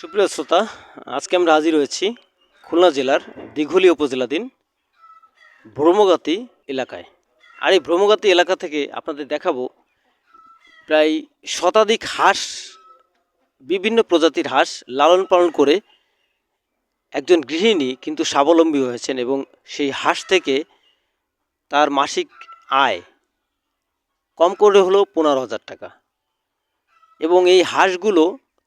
সুপ্রিয় শ্রোতা, আজকে আমরা হাজির হয়েছি খুলনা জেলার দিঘলি উপজেলাধীন ভ্রমগাতি এলাকায়। আর এই ভ্রমগাতি এলাকা থেকে আপনাদের দেখাবো প্রায় শতাধিক হাঁস, বিভিন্ন প্রজাতির হাঁস লালন পালন করে একজন গৃহিণী কিন্তু স্বাবলম্বী হয়েছেন এবং সেই হাঁস থেকে তার মাসিক আয় কম করে হলেও পনেরো হাজার টাকা। এবং এই হাঁসগুলো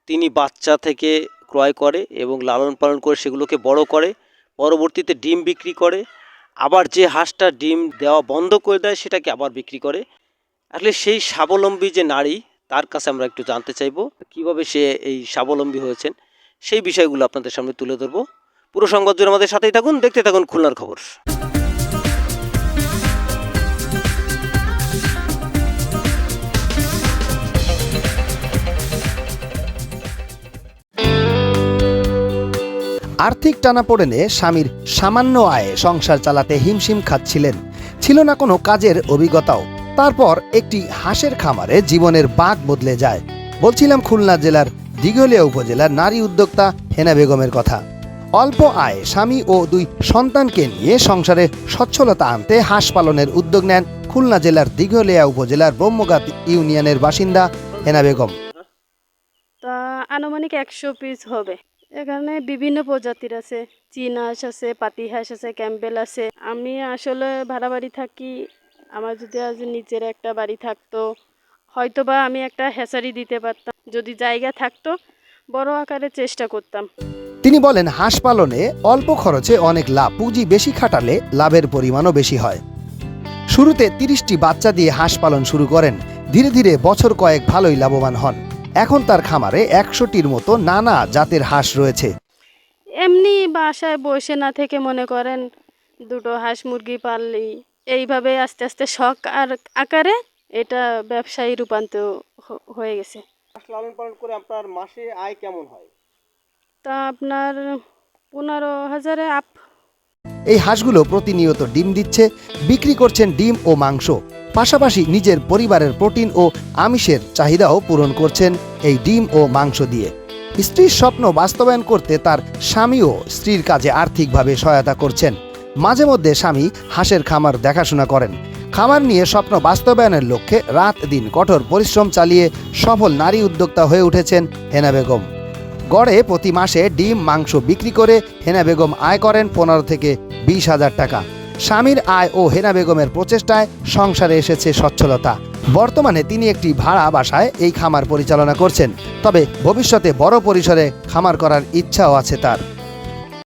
তিনি বাচ্চা থেকে ক্রয় করে এবং লালন পালন করে সেগুলোকে বড় করে, পরবর্তীতে ডিম বিক্রি করে, আবার যে হাঁসটা ডিম দেওয়া বন্ধ করে দেয় সেটাকে আবার বিক্রি করে। আসলে সেই স্বাবলম্বী যে নারী, তার কাছে আমরা একটু জানতে চাইব, কীভাবে সে এই স্বাবলম্বী হয়েছেন, সেই বিষয়গুলো আপনাদের সামনে তুলে ধরবো। পুরো সংবাদ জুড়ে আমাদের সাথেই থাকুন, দেখতে থাকুন খুলনার খবর। আর্থিক টানাপোড়েনে স্বামীর সামান্য আয়ে সংসার চালাতে হিমশিম খাচ্ছিলেন। ছিল না কোনো কাজের অভিজ্ঞতাও। তারপর একটি হাঁসের খামারে জীবনের বাঁক বদলে যায়। বলছিলাম খুলনা জেলার দিঘলিয়া উপজেলার নারী উদ্যোক্তা হেনা বেগমের কথা। অল্প আয়ে স্বামী ও দুই সন্তানকে নিয়ে সংসারে সচ্ছলতা আনতে হাঁস পালনের উদ্যোগ নেন খুলনা জেলার দিঘলিয়া উপজেলার ব্রহ্মগাত ইউনিয়নের বাসিন্দা হেনা বেগম। তা আনুমানিক একশো পিস হবে। এখানে বিভিন্ন প্রজাতির আছে। চীন হাঁস আছে পাতি হাঁস আছে ক্যাম্পবেল আছে। আমি আসলে ভাড়া বাড়ি থাকি, আমার যদি আজ নিজের একটা বাড়ি থাকতো, হয়তোবা আমি একটা হ্যাচারি দিতে পারতাম। যদি জায়গা থাকতো, বড় আকারে চেষ্টা করতাম। তিনি বলেন, হাঁস পালনে অল্প খরচে অনেক লাভ, পুঁজি বেশি খাটালে লাভের পরিমাণও বেশি হয়। শুরুতে তিরিশটি বাচ্চা দিয়ে হাঁস পালন শুরু করেন। ধীরে ধীরে বছর কয়েক ভালোই লাভবান হন। এখন তার খামারে একশোটির মতো নানা জাতের হাঁস রয়েছে। এমনি বাসায় বসে না থেকে মনে করেন দুটো হাঁস মুরগি পাললি এইভাবে আস্তে আস্তে শখ আর আকারে এটা ব্যবসায়ী রূপান্তর হয়ে গেছে। লালন পালন করে আপনার মাসে আয় কেমন হয়? তা আপনার পনেরো হাজারে আপ। এই হাঁসগুলো প্রতিনিয়ত ডিম দিচ্ছে বিক্রি করছেন ডিম ও মাংস। পাশাপাশি নিজের পরিবারের প্রোটিন ও আমিষের চাহিদাও পূরণ করছেন এই ডিম ও মাংস দিয়ে। স্ত্রীর স্বপ্ন বাস্তবায়ন করতে তার স্বামীও স্ত্রীর কাজে আর্থিকভাবে সহায়তা করছেন। মাঝে মধ্যে স্বামী হাঁসের খামার দেখাশোনা করেন। খামার নিয়ে স্বপ্ন বাস্তবায়নের লক্ষ্যে রাত দিন কঠোর পরিশ্রম চালিয়ে সফল নারী উদ্যোক্তা হয়ে উঠেছেন হেনা বেগম। গড়ে প্রতি মাসে ডিম মাংস বিক্রি করে হেনা বেগম আয় করেন পনেরো থেকে বিশ হাজার টাকা। স্বামীর আয় ও হেনা বেগমের প্রচেষ্টায় সংসারে এসেছে সচ্ছলতা। বর্তমানে তিনি একটি ভাড়া বাসায় এই খামার পরিচালনা করছেন। তবে ভবিষ্যতে বড় পরিসরে খামার করার ইচ্ছাও আছে তার।